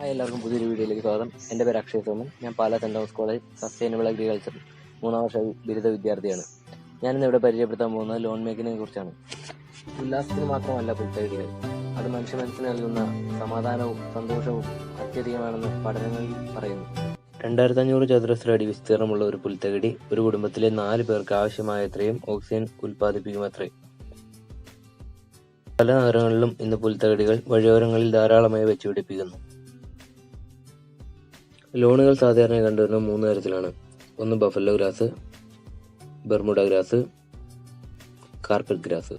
Hi എല്ലാവർക്കും പുതിയൊരു വീഡിയോയിലേക്ക് സ്വാഗതം. എന്റെ പേര് അക്ഷയ് സോമൻ. ഞാൻ Pala saint Thomas college sustainable agriculture മൂന്നാം വർഷ ബിരുദ വിദ്യാർത്ഥിയാണ്. ഞാനിന്ന് ഇവിടെ പരിചയപ്പെടുത്താൻ പോകുന്നത് ലോൺ മേക്കിങ്ങിനെ കുറിച്ചാണ്. ഉല്ലാസത്തിന് മാത്രമല്ല പുൽത്തകൾ അത് മനുഷ്യ മനസ്സിന് നൽകുന്ന സമാധാനവും സന്തോഷവും അത്യധികമാണെന്ന് പഠനങ്ങളിൽ പറയുന്നു. രണ്ടായിരത്തി അഞ്ഞൂറ് ചതുരശ്ര അടി വിസ്തീർണമുള്ള ഒരു പുൽത്തകിടി ഒരു കുടുംബത്തിലെ നാല് പേർക്ക് ആവശ്യമായത്രയും ഓക്സിജൻ ഉൽപ്പാദിപ്പിക്കുമത്രേ. പല നഗരങ്ങളിലും ഇന്ന് പുൽത്തകിടികൾ വഴിയോരങ്ങളിൽ ധാരാളമായി വെച്ചുപിടിപ്പിക്കുന്നു. ലോണുകൾ സാധാരണ കണ്ടുവരുന്ന മൂന്ന് തരത്തിലാണ്. ഒന്ന് buffalo grass Bermuda grass carpet grass.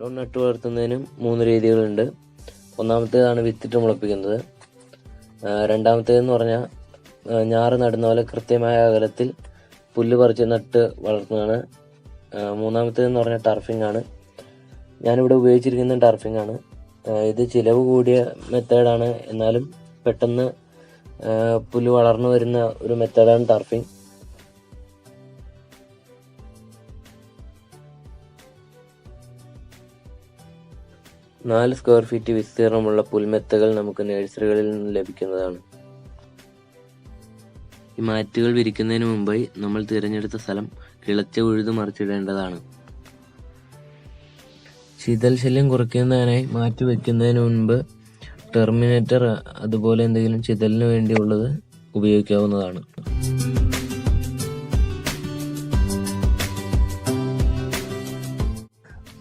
Lawn നട്ടു വളർത്തുന്നതിനും മൂന്ന് രീതികളുണ്ട്. ഒന്നാമത്തേതാണ് വിത്തിട്ട് മുളപ്പിക്കുന്നത്. രണ്ടാമത്തേതെന്ന് പറഞ്ഞാൽ ഞാറ് നടുന്ന പോലെ കൃത്യമായ അകലത്തിൽ പുല്ല് പറിച്ച് നട്ട് വളർത്തുന്നതാണ്. മൂന്നാമത്തേതെന്ന് പറഞ്ഞാൽ ടർഫിംഗ് ആണ്. ഞാനിവിടെ ഉപയോഗിച്ചിരിക്കുന്ന ടർഫിംഗ് ആണ്. ഇത് ചിലവ് കൂടിയ മെത്തേഡാണ്. എന്നാലും പെട്ടെന്ന് പുല്ല് വളർന്നു വരുന്ന ഒരു മെത്തേഡാണ് ടർഫിംഗ് നാല് സ്ക്വയർ ഫീറ്റ് വിസ്തീർണമുള്ള പുൽമെത്തകൾ നമുക്ക് നഴ്സറികളിൽ നിന്ന് ലഭിക്കുന്നതാണ്. ഈ മാറ്റുകൾ വിരിക്കുന്നതിന് മുമ്പായി നമ്മൾ തിരഞ്ഞെടുത്ത സ്ഥലം കിളച്ച ഉഴുതു മറിച്ചിടേണ്ടതാണ്. ശീതൽ ശല്യം കുറയ്ക്കുന്നതിനായി മാറ്റി വയ്ക്കുന്നതിന് മുൻപ് ടെർമിനേറ്റർ അതുപോലെ എന്തെങ്കിലും ചിതലിന് വേണ്ടിയുള്ളത് ഉപയോഗിക്കാവുന്നതാണ്.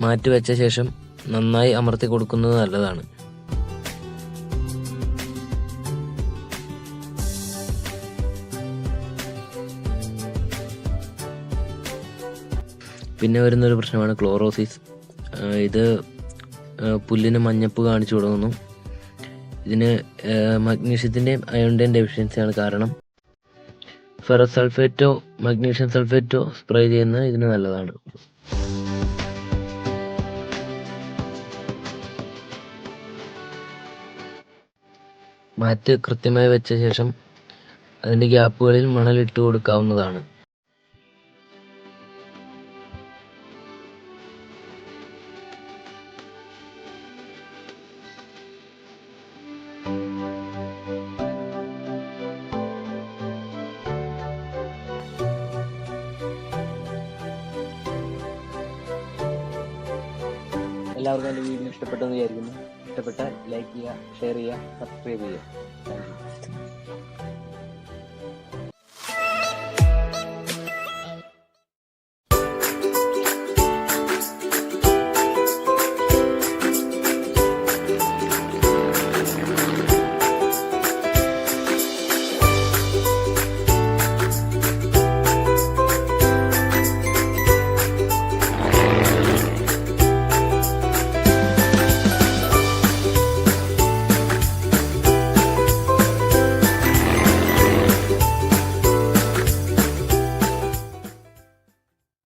മാറ്റിവെച്ച ശേഷം നന്നായി അമർത്തി കൊടുക്കുന്നത് നല്ലതാണ്. പിന്നെ വരുന്നൊരു പ്രശ്നമാണ് ക്ലോറോസിസ്. ഇത് പുല്ലിന് മഞ്ഞപ്പ് കാണിച്ചു തുടങ്ങുന്നു ഇതിന് മഗ്നീഷ്യത്തിന്റെയും അയോണിന്റെയും ഡെഫിഷ്യൻസിയാണ് കാരണം. ഫെറസ് സൾഫേറ്റോ മഗ്നീഷ്യം സൾഫേറ്റോ സ്പ്രേ ചെയ്യുന്നത് ഇതിന് നല്ലതാണ്. മാറ്റ് കൃത്യമായി വെച്ച ശേഷം അതിന്റെ ഗ്യാപ്പുകളിൽ മണലിട്ട് കൊടുക്കാവുന്നതാണ്. എല്ലാവർക്കും എന്റെ വീഡിയോ ഇഷ്ടപ്പെട്ടെന്ന് വിചാരിക്കുന്നു. ഇഷ്ടപ്പെട്ട ലൈക്ക് ചെയ്യുക ഷെയർ ചെയ്യുക സബ്സ്ക്രൈബ് ചെയ്യുക. Thank you